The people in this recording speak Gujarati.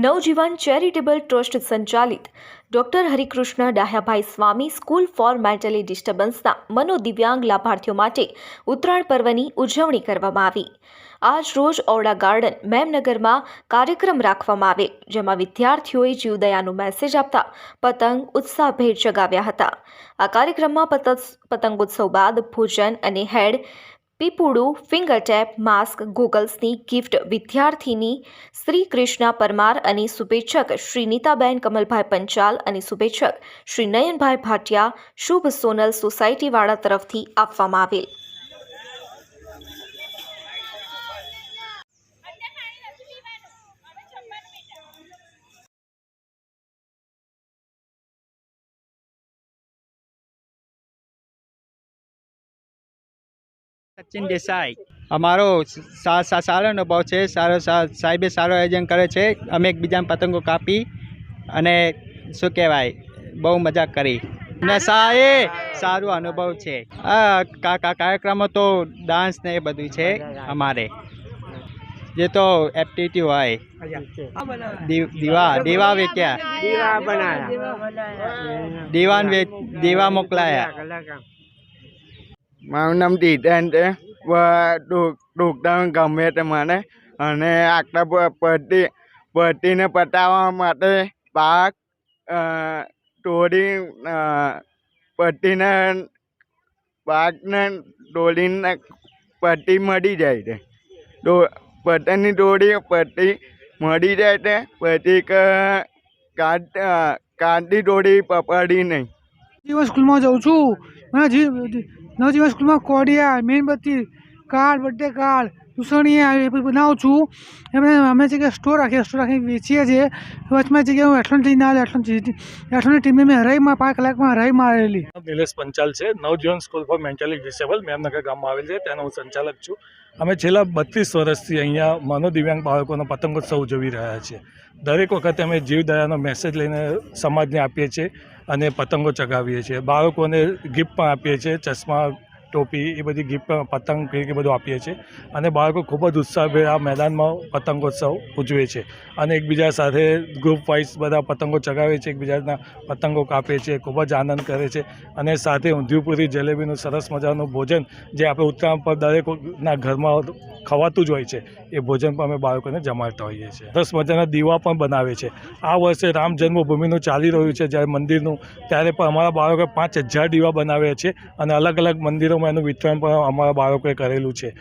નવજીવન ચેરિટેબલ ટ્રસ્ટ સંચાલિત. Doctor Harikrishna Dahyabhai Swami school for mentally ડિસ્ટર્બન્સના મનોદિવ્યાંગ લાભાર્થીઓ માટે ઉત્તરાયણ પર્વની ઉજવણી કરવામાં આવી. આજ રોજ ઓરડા ગાર્ડન, મેમનગરમાં કાર્યક્રમ રાખવામાં આવે, જેમાં વિદ્યાર્થીઓએ જીવદયાનો મેસેજ આપતા પતંગ ઉત્સાહભેર જગાવ્યા હતા. આ કાર્યક્રમમાં પતંગ પતંગોત્સવ બાદ ભોજન અને હેડ પીપુડું, ફિંગર ટેપ, માસ્ક, ગોગલ્સની ગિફ્ટ વિદ્યાર્થીની શ્રી કૃષ્ણા પરમાર અને શુભેચ્છક શ્રી નીતાબેન કમલભાઈ પંચાલ અને શુભેચ્છક શ્રી નયનભાઈ ભાટિયા શુભ સોનલ સોસાયટીવાળા તરફથી આપવામાં આવેલ. સચિન દેસાઈ. અમારો સા- સા- સારો અનુભવ છે. સારો સા- સાહેબે સારો આયોજન કરે છે. અમે એકબીજાને પતંગો કાપી અને શું કહેવાય બહુ મજા કરી. અને સાએ સારો અનુભવ છે. આ કા કા- કાર્યક્રમો તો ડાન્સ ને એ બધું છે અમારે. જે તો એપ્ટિટ્યુ હોય. દીવા દીવા વેચ્યા. દીવાન દીવા મોકલાયા. મારું નામ દીદાન છે. ડૂકતા ગમે છે મને. અને આટલા પ- પટ્ટી પટ્ટીને પતાવવા માટે પાક તોડી અ, પાકને તોડીને પટ્ટી મળી જાય છે. તો પતંગની દોડી પટ્ટી મળી જાય છે. પછી કાટ દોડી પકડી નહીં. નવજીવન સ્કૂલમાં જાઉં છું. નવજીવન સ્કૂલમાં કોડિયા મીણબત્તી કાર્ડ બર્થડે કાર્ડ આવી બનાવું છું. એમને અમે છે કે સ્ટોર રાખીએ, સ્ટોર રાખીને વેચીએ છીએ. વચમાં જગ્યાએ હું એથ્લોન થઈને આવે એથ્લોન એથ્લોનની ટીમને મેં હરાઈમાં, પાંચ કલાકમાં હરાઈ મારેલી. નિલેશ પંચાલ છે. Navjivan school for mentally disable. Memnagar ગામમાં આવેલ છે. તેનો હું સંચાલક છું. અમે છેલ્લા બત્રીસ વર્ષથી અહીંયા મનોદિવ્યાંગ બાળકોનો પતંગોત્સવ ઉજવી રહ્યા છીએ. દરેક વખતે અમે જીવદયાનો મેસેજ લઈને સમાજને આપીએ છીએ અને પતંગો ચગાવીએ છીએ. બાળકોને ગિફ્ટ પણ આપીએ છીએ. ચશ્મા ટોપી, એ બધી ગિફ્ટ પતંગ ફીરકી બધું આપીએ છીએ. અને બાળકો ખૂબ જ ઉત્સાહભેર આ મેદાનમાં પતંગોત્સવ ઉજવે છે. અને એકબીજા સાથે ગ્રુપ વાઇઝ બધા પતંગો ચગાવે છે, એકબીજાના પતંગો કાપે છે, ખૂબ જ આનંદ કરે છે. અને સાથે ઊંધિયું પૂરી, જલેબીનું સરસ મજાનું ભોજન જે આપણે ઉત્તરાયણ પર દરેકના ઘરમાં ખવાતું જ હોય છે. એ ભોજન પણ અમે બાળકોને જમાડતા હોઈએ છીએ. સરસ મજાના દીવા પણ બનાવે છે. આ વર્ષે રામ જન્મભૂમિનું ચાલી રહ્યું છે જ્યારે મંદિરનું, ત્યારે પણ અમારા બાળકોએ પાંચ હજાર દીવા બનાવ્યા છે અને અલગ અલગ મંદિરોમાં એનું વિતરણ પણ અમારા બાળકોએ કરેલું છે.